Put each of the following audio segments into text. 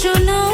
শোনো।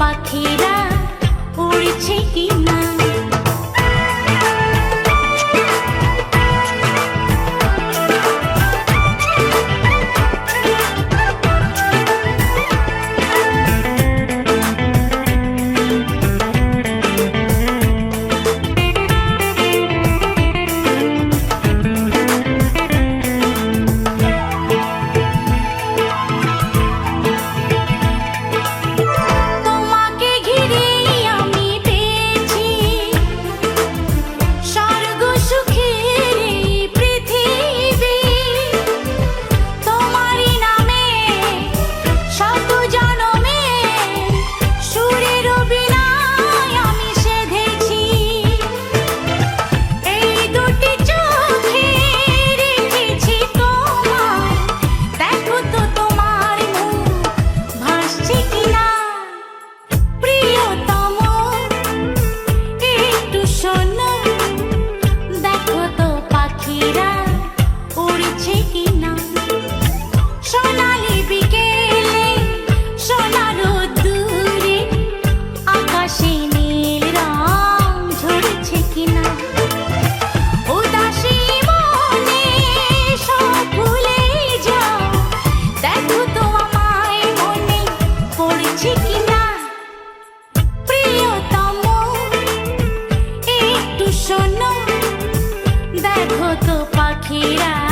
পাখিরা উড়ছে কি দেখো তো পাখিরা।